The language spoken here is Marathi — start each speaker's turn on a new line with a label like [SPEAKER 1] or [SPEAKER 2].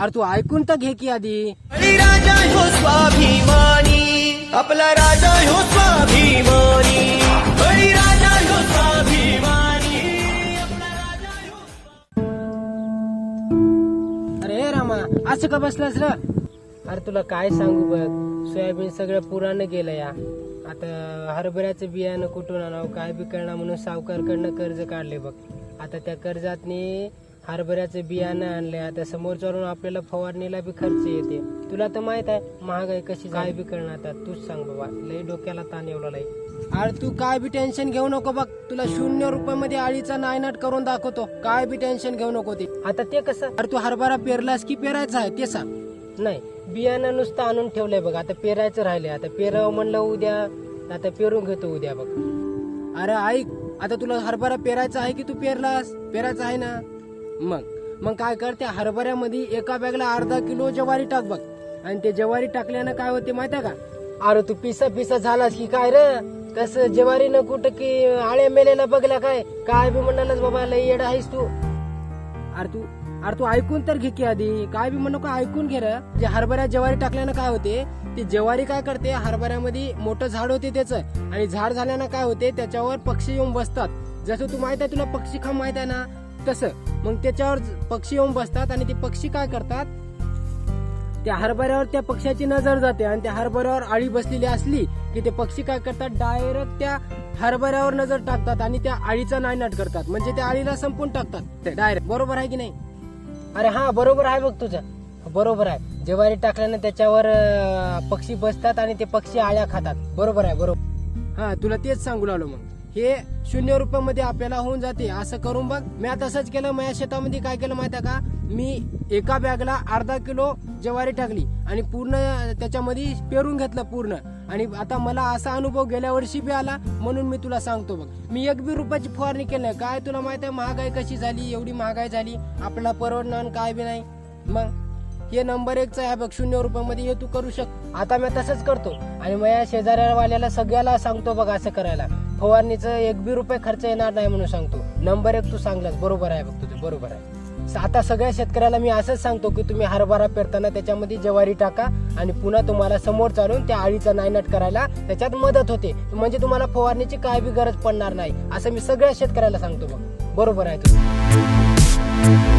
[SPEAKER 1] अरे तू ऐकून तर घे की आधी.
[SPEAKER 2] राजा हो स्वाभिमानी. आपला राजा हो स्वाभिमानी. राजा हो स्वाभिमानी.
[SPEAKER 1] अरे ए रामा असं का बसलास र? अरे तुला काय सांगू बघ सोयाबीन सगळं पुरानं गेलं या. आता हरभऱ्याचं बियाणं कुठून आणावं काय बी करणार म्हणून सावकारकडनं कर्ज काढले बघ. आता त्या कर्जातनी हरभऱ्याचं बियाणं आणलंय. आता समोर चालून आपल्याला फवारणीला बी खर्च येते. तुला तर माहीत आहे महागाई कशी काय बी करणार आता. तूच सांग बाबा लई डोक्याला ताण एवढा लई अरे तू काय बी टेन्शन घेऊ नको बघ. तुला शून्य रुपयामध्ये आळीचा नायनाट करून दाखवतो. काय बी टेन्शन घेऊ नको ते. आता ते कसं? अरे तू हरभरा पेरलास की पेरायचा आहे? ते सांग. नाही बियाणं नुसतं आणून ठेवलंय बघ. आता पेरायचं राहिलंय. आता पेरावं म्हणलं उद्या. आता पेरून घेतो उद्या बघ. अरे ऐक आता तुला हरभरा पेरायचा आहे की तू पेरलास? पेरायचा आहे ना. मग मग काय कर त्या हरभऱ्यामध्ये एका बॅगला अर्धा किलो ज्वारी टाक बघ. आणि ते ज्वारी टाकल्यानं काय होते माहिती का? अरे तू पिसा पिसा झालास की काय रे? कस ज्वारी न कुठं की आळ्या मेलेला बघला काय? काय बी म्हणालास बाबा लई येडा आहेस तू. अरे तू अरे तू ऐकून तर घे की आधी. काय बी म्हणू का ऐकून घे रे. जे हरभऱ्या ज्वारी टाकल्यानं काय होते? ती ज्वारी काय करते? हरभऱ्यामध्ये मोठं झाड होते त्याचं. आणि झाड झाल्यानं काय होते? त्याच्यावर पक्षी येऊन बसतात. जसं तू माहीत आहे तुला पक्षी खांब माहीत आहे ना? तसं. मग त्याच्यावर पक्षी येऊन बसतात आणि ते पक्षी काय करतात? त्या हरभऱ्यावर त्या पक्ष्याची नजर जाते आणि त्या हरभऱ्यावर आळी बसलेली असली की ते पक्षी काय करतात? डायरेक्ट त्या हरभऱ्यावर नजर टाकतात आणि त्या आळीचा नायनाट करतात. म्हणजे त्या आळीला संपून टाकतात. डायरेक्ट बरोबर आहे की नाही? अरे हा बरोबर आहे बघ तुझं. बरोबर आहे. ज्वारी टाकल्यानं त्याच्यावर पक्षी बसतात आणि ते पक्षी आळ्या खातात. बरोबर आहे बरोबर. हा तुला तेच सांगू लागलो मग. हे शून्य रुपयामध्ये आपल्याला होऊन जाते. असं करून बघ. मी तसंच केलं. माझ्या शेतामध्ये काय केलं माहिती आहे का? मी एका बॅगला अर्धा किलो ज्वारी टाकली आणि पूर्ण त्याच्यामध्ये पेरून घेतलं पूर्ण. आणि आता मला असा अनुभव गेल्या वर्षी बी आला. म्हणून मी तुला सांगतो बघ. मी एक बी रुपयाची फवारणी केली नाही. काय तुला माहीत आहे महागाई कशी झाली? एवढी महागाई झाली. आपल्याला परवडणार काय बी नाही. मग हे नंबर एकच आहे बघ. शून्य रुपयामध्ये हे तू करू शक. आता मी तसंच करतो. आणि माझ्या शेजाऱ्यावाल्याला सगळ्याला सांगतो बघ असं करायला. फवारणीचं एक बी रुपये खर्च येणार नाही म्हणून सांगतो. नंबर एक तू सांगलास बरोबर आहे बघ तुझं बरोबर आहे. आता सगळ्या शेतकऱ्याला मी असंच सांगतो की तुम्ही हरभरा पेरताना त्याच्यामध्ये ज्वारी टाका आणि पुन्हा तुम्हाला समोर चालून त्या आळीचा नायनाट करायला त्याच्यात मदत होते. म्हणजे तुम्हाला फवारणीची काय बी गरज पडणार नाही असं मी सगळ्या शेतकऱ्याला सांगतो बघ. बरोबर आहे तुझं.